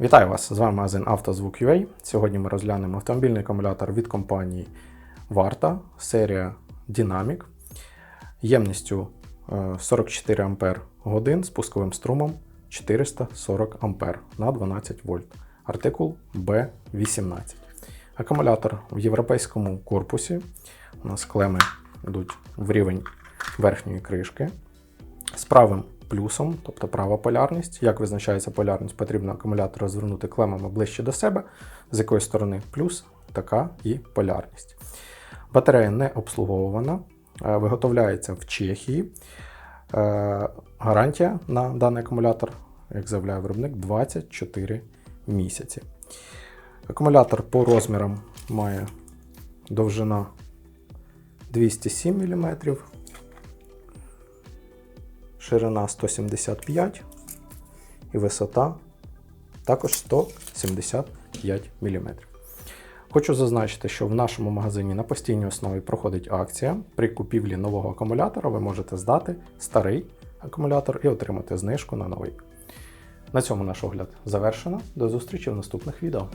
Вітаю вас! З вами магазин «Автозвук.UA». Сьогодні ми розглянемо автомобільний акумулятор від компанії Варта, серія Dynamic, ємністю е, 44 Ампер годин з пусковим струмом 440 Ампер на 12 вольт. Артикул B18. Акумулятор в європейському корпусі. У нас клеми йдуть в рівень верхньої кришки з правим плюсом, тобто права полярність. Як визначається полярність, потрібно акумулятор розвернути клемами ближче до себе, з якої сторони плюс, така і полярність. Батарея не обслуговувана, е, виготовляється в Чехії. Е, Гарантія на даний акумулятор, як заявляє виробник, 24 місяці. Акумулятор по розмірам має довжина 207 мм, ширина 175 і висота також 175 мм. Хочу зазначити, що в нашому магазині на постійній основі проходить акція. При купівлі нового акумулятора ви можете здати старий акумулятор і отримати знижку на новий. На цьому наш огляд завершено. До зустрічі в наступних відео.